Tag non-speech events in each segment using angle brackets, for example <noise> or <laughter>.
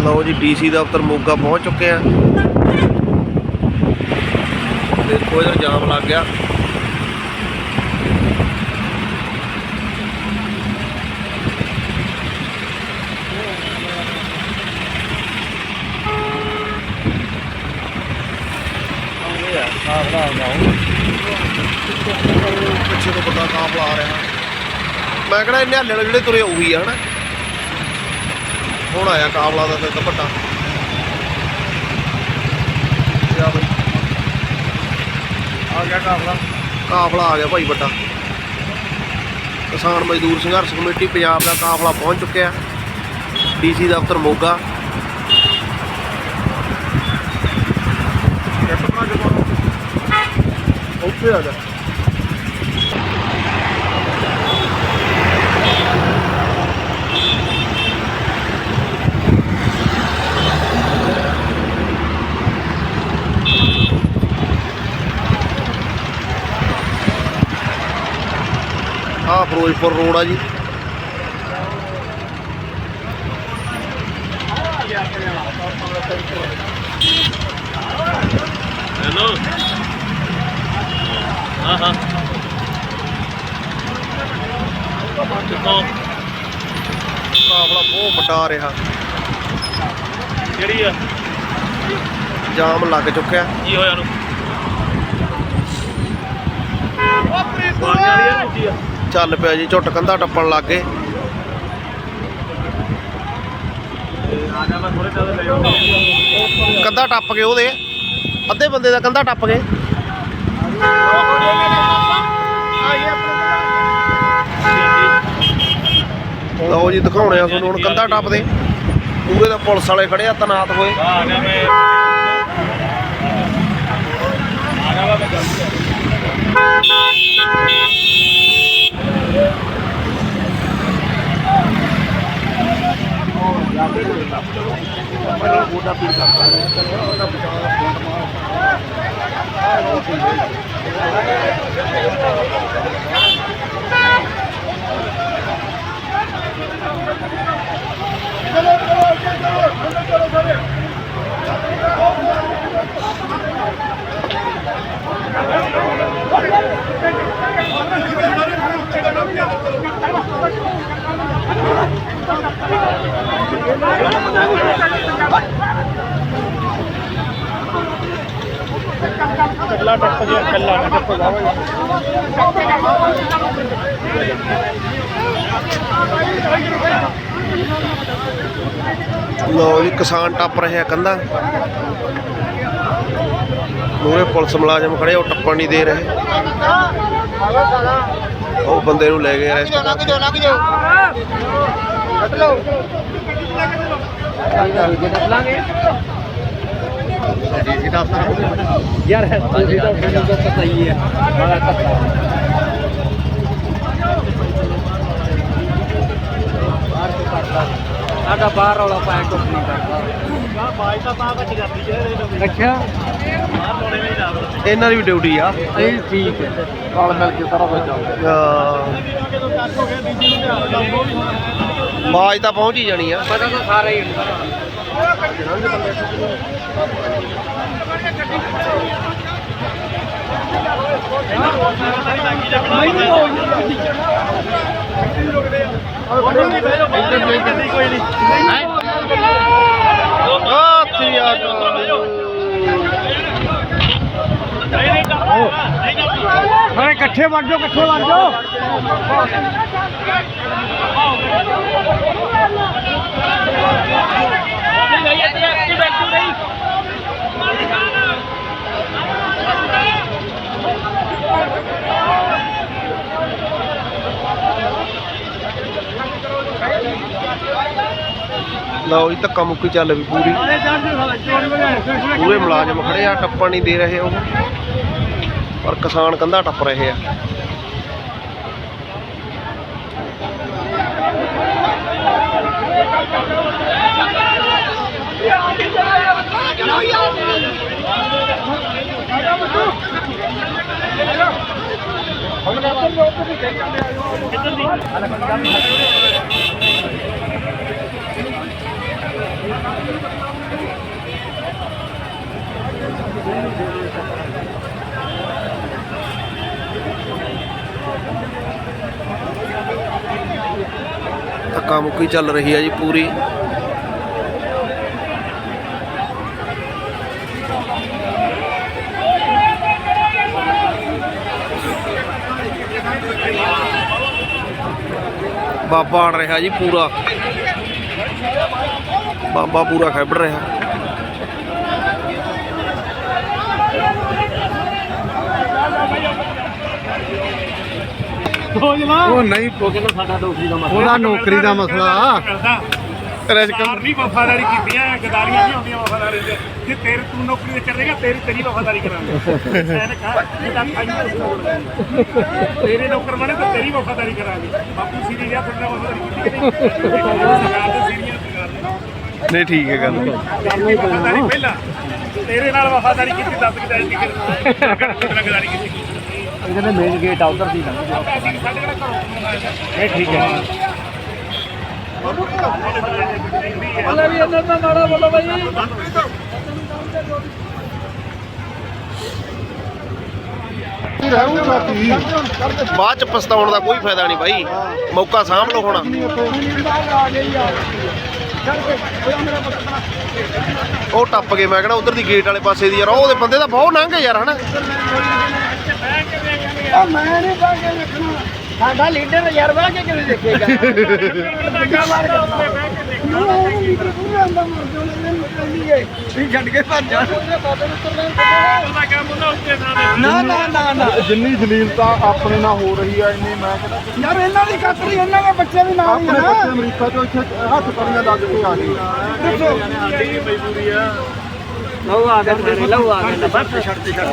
ਲਓ ਜੀ, ਡੀਸੀ ਦਫ਼ਤਰ ਮੋਗਾ ਪਹੁੰਚ ਚੁੱਕੇ ਆ। ਦੇਖੋ ਇਧਰ ਜਾਮ ਲੱਗ ਗਿਆ। ਪਿੱਛੇ ਤੋਂ ਬੰਦਾ ਕਾਫਲਾ ਆ ਰਿਹਾ। ਮੈਂ ਕਿਹੜਾ ਇਹਨੇ ਹੱਲੇ ਜਿਹੜੇ ਤੁਰੇ ਉਹੀ ਆ, ਹਨਾ? ਹੁਣ ਆਇਆ ਕਾਫਲਾ ਦਾ ਤੇ ਵੱਡਾ ਆ ਬਈ। ਆ ਗਿਆ ਕਾਫਲਾ ਕਾਫਲਾ ਆ ਗਿਆ ਭਾਈ ਵੱਡਾ। ਕਿਸਾਨ ਮਜ਼ਦੂਰ ਸੰਘਰਸ਼ ਕਮੇਟੀ ਪੰਜਾਬ ਦਾ ਕਾਫਲਾ ਪਹੁੰਚ ਚੁੱਕਿਆ। ਡੀਸੀ ਦਫ਼ਤਰ ਮੋਗਾ। ਉੱਥੇ ਆ ਗਿਆ ਫਿਰੋਜ਼ਪੁਰ ਰੋਡ ਆ ਜੀ। ਹੈਲੋ। ਹਾਂ ਹਾਂ। ਕਿੱਥੋਂ ਕਾਫਲਾ ਬਹੁਤ ਵੱਡਾ ਆ ਰਿਹਾ। ਕਿਹੜੀ ਆ? ਜਾਮ ਲੱਗ ਚੁੱਕਿਆ। ਕੀ ਹੋਇਆ ਨੂੰ ਪਾਣੀ ਵਾਲੀ ਆ ਦੂਜੀ ਆ। ਚੱਲ ਪਿਆ ਜੀ, ਝੁੱਟ ਕੰਧਾ ਟੱਪਣ ਲੱਗ ਗਏ। ਕੰਧਾ ਟੱਪ ਗਏ ਉਹਦੇ। ਅੱਧੇ ਬੰਦੇ ਦਾ ਕੰਧਾ ਟੱਪ ਗਏ। ਲਓ ਜੀ, ਦਿਖਾਉਣੇ ਆ ਤੁਹਾਨੂੰ ਹੁਣ ਕੰਧਾ ਟੱਪਦੇ। ਪੂਰੇ ਦਾ ਪੁਲਿਸ ਵਾਲੇ ਖੜੇ ਆ, ਤਨਾਤ ਹੋਏ। ਆ ਗਿਆ ਮੈਂ ਆ ਗਿਆ ਮੈਂ चलो चलो चलो चलो ਕੱਲਾ ਟੱਪ ਗਿਆ ਕੱਲਾ ਨਾ ਟੱਪ ਜਾਵੇ ਲਓ ਜੀ ਕਿਸਾਨ ਟੱਪ ਰਹੇ ਆ ਕੰਧਾ। ਮੂਰੇ ਪੁਲਿਸ ਮੁਲਾਜ਼ਮ ਖੜੇ ਉਹ ਟੱਪਣ ਨਹੀਂ ਦੇ ਰਹੇ। ਉਹ ਬੰਦੇ ਨੂੰ ਲੈ ਗਏ ਅਰੈਸਟ ਕਰਕੇ ਯਾਰ ਤੁਸੀਂ ਤਾਂ ਮੈਨੂੰ ਤਾਂ ਪਤਾ ਹੀ ਹੈ। ਬੜਾ ਧੱਕਾ ਆਗਾ ਬਾਹਰ ਵਾਲਾ ਪਾਇਆ ਕੁਝ ਨਹੀਂ ਕਰਦਾ। ਆ ਬਾਈ ਤਾਂ ਤਾਂ ਘੱਟ ਜਾਂਦੀ ਜਿਹੜੇ ਅੱਛਾ। ਬਾਹਰ ਲੋੜੇ ਨਹੀਂ ਜਾਂਦਾ ਇਹਨਾਂ ਦੀ ਵੀ ਡਿਊਟੀ ਆ। ਇਹ ਠੀਕ ਹੈ। ਨਾਲ ਮਿਲ ਕੇ ਸਾਰਾ ਕੁਝ ਚੱਲਦਾ। ਬਾਜ ਤਾਂ ਪਹੁੰਚ ਹੀ ਜਾਣੀ ਆ। ਪਤਾ ਤਾਂ ਸਾਰਾ ਹੀ ਹੁੰਦਾ। ਆ ਸ੍ਰੀ ਅਕਾਲ ਅਰੇ ਇਕੱਠੇ ਵੜ ਜਾਓ ਇਕੱਠੇ ਵੜ ਜਾਓ। ਲਓ ਜੀ, ਧੱਕਾ ਮੁੱਕੀ ਚੱਲ ਵੀ ਪੂਰੀ। ਪੂਰੇ ਮੁਲਾਜ਼ਮ ਖੜੇ ਆ, ਟੱਪਣ ਨਹੀਂ ਦੇ ਰਹੇ ਉਹ। ਪਰ ਕਿਸਾਨ ਕੰਧਾ ਟੱਪ ਰਹੇ ਆ। ਕਿੱਧਰ ਦੀ? ਧੱਕਾ ਮੁੱਕੀ ਚੱਲ ਰਹੀ ਹੈ ਜੀ ਪੂਰੀ। ਬਾਬਾ ਆਣ ਰਿਹਾ ਜੀ ਪੂਰਾ। ਬਾਬਾ ਪੂਰਾ ਖੇਡ ਰਿਹਾ। ਉਹ ਨਹੀਂ ਉਹ ਕਹਿੰਦਾ ਸਾਡਾ ਨੌਕਰੀ ਦਾ ਮਸਲਾ। ਉਹਦਾ ਨੌਕਰੀ ਦਾ ਮਸਲਾ। ਸਰਕਾਰ ਨਹੀਂ ਵਫਾਦਾਰੀ ਕੀਤੀਆਂ ਗਦਾਰੀਆਂ ਨਹੀਂ ਹੁੰਦੀਆਂ ਵਫਾਦਾਰੀ ਦੇ। ਜੇ ਤੇਰੇ ਤੂੰ ਨੌਕਰੀ ਤੇ ਚੱਲੇਗਾ ਤੇਰੀ ਤੇਰੀ ਵਫਾਦਾਰੀ ਕਰਾਂਗੇ। ਜਿਹਦਾ ਖਾਈ ਤੇਰੇ ਨੌਕਰ ਬਣੇ ਤਾਂ ਤੇਰੀ ਵਫਾਦਾਰੀ ਕਰਾਂਗੇ। ਬਾਪੂ ਸੀਰੀ ਜਾਂ ਤੁਹਾਡਾ ਵਫਾਦਾਰੀ ਕੀਤੀ ਕਿ ਨਹੀਂ? ਸਰਕਾਰ ਦੇ ਸੀਰੀਆਂ ਸਰਕਾਰ ਨੇ ਨਹੀਂ ਠੀਕ ਹੈ ਗੱਲ। ਕਰਨਾ ਵਫਾਦਾਰੀ ਪਹਿਲਾਂ। ਤੇਰੇ ਨਾਲ ਵਫਾਦਾਰੀ ਕੀਤੀ ਦੱਸ ਕਿਦਾਂ ਨਹੀਂ ਕੀਤੀ। ਗਦਾਰੀ ਕੀਤੀ। ਇਹਦੇ ਨੇ ਮੇਨ ਗੇਟ ਆ ਉਧਰ ਦੀ ਕਿਹੜਾ ਘਰੋਂ ਇਹ ਠੀਕ ਹੈ। ਹਲੇ ਵੀ ਇਹਨਾਂ ਦਾ ਮਾੜਾ ਬੋਲੋ ਬਾਈ। ਬਾਅਦ ਚ ਪਛਤਾਉਣ ਦਾ ਕੋਈ ਫਾਇਦਾ ਨਹੀਂ ਬਾਈ। ਮੌਕਾ ਸਾਂਭ ਲਓ ਹੁਣ। ਉਹ ਟੱਪ ਗਏ ਮੈਂ ਕਹਿੰਦਾ ਉਧਰ ਦੀ ਗੇਟ ਵਾਲੇ ਪਾਸੇ ਦੀ ਯਾਰ ਉਹਦੇ ਬੰਦੇ ਦਾ ਬਹੁਤ ਲੰਘ ਯਾਰ ਹਨਾ? ਮੈਂ ਨਹੀਂ ਬਾਗੇ ਵੇਖਣਾ ਸਾਡਾ ਲੀਡਰ ਯਾਰ ਬਾਗੇ ਕਿਵੇਂ ਦੇਖੇਗਾ? <laughs> ਛੱਡ ਕੇ ਭੱਜ ਜਾ ਨਾ ਨਾ ਨਾ ਨਾ। ਜਿੰਨੀ ਜਲੀਲਤਾ ਆਪਣੇ ਨਾਲ ਹੋ ਰਹੀ ਹੈ ਇੰਨੀ ਮੈਂ ਕਹਿੰਦਾ ਯਾਰ ਇਹਨਾਂ ਦੀ ਕੱਟਰੀ ਇਹਨਾਂ ਦੇ ਬੱਚੇ ਵੀ ਨਾਲ ਹੀ ਆਪਣੇ ਆ ਬੱਚੇ ਅਮਰੀਕਾ ਤੋਂ ਇੱਥੇ ਹੱਥ ਕਰੀਆਂ ਲੱਗ ਕੇ ਆ। ਗਏ ਲਓ ਆ ਗਏ ਲਓ ਆ ਗਏ ਬਸ ਛੱਡ ਤੇ ਛੱਡ।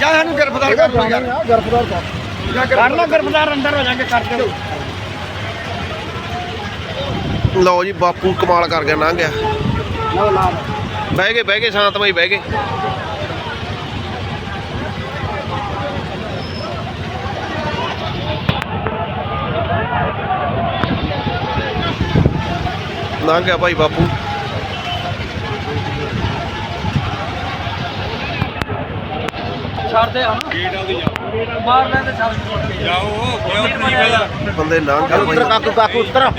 ਜਾ ਸਾਨੂੰ ਗ੍ਰਿਫਤਾਰ ਕਰ ਲਓ ਯਾਰ। ਗਰਫਦਾਰ ਕਰ। ਕਰ ਲਓ ਗ੍ਰਿਫਤਾਰ ਅੰਦਰ ਹੋ ਜਾਗੇ ਕਰ ਦਿਓ। ਲਓ ਜੀ ਬਾਪੂ ਕਮਾਲ ਕਰ ਗਿਆ ਲੰਘ ਗਿਆ। ਲਓ ਲਾ ਬਹਿ ਗਏ ਬਹਿ ਗਏ ਸ਼ਾਂਤਮਈ ਬਹਿ ਗਏ। ਲੰਘ ਗਿਆ ਭਾਈ ਬਾਪੂ। ਛੱਡ ਦੇ ਹਮ ਗੇਟ ਆਉਂਦੀ ਜਾ ਮਾਰ ਲੈਂਦੇ ਛੱਡ ਬੰਦੇ ਲੰਘ ਗਏ ਭਾਈ। ਕਾਕੂ ਕਾਕੂ ਉਤਰ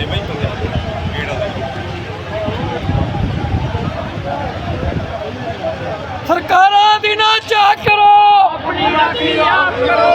ਸਰਕਾਰਾਂ ਦੀ ਨਾ ਚਾਹ ਕਰੋ। ਆਪਣੀ ਰਾਖੀ ਆਪ ਕਰੋ।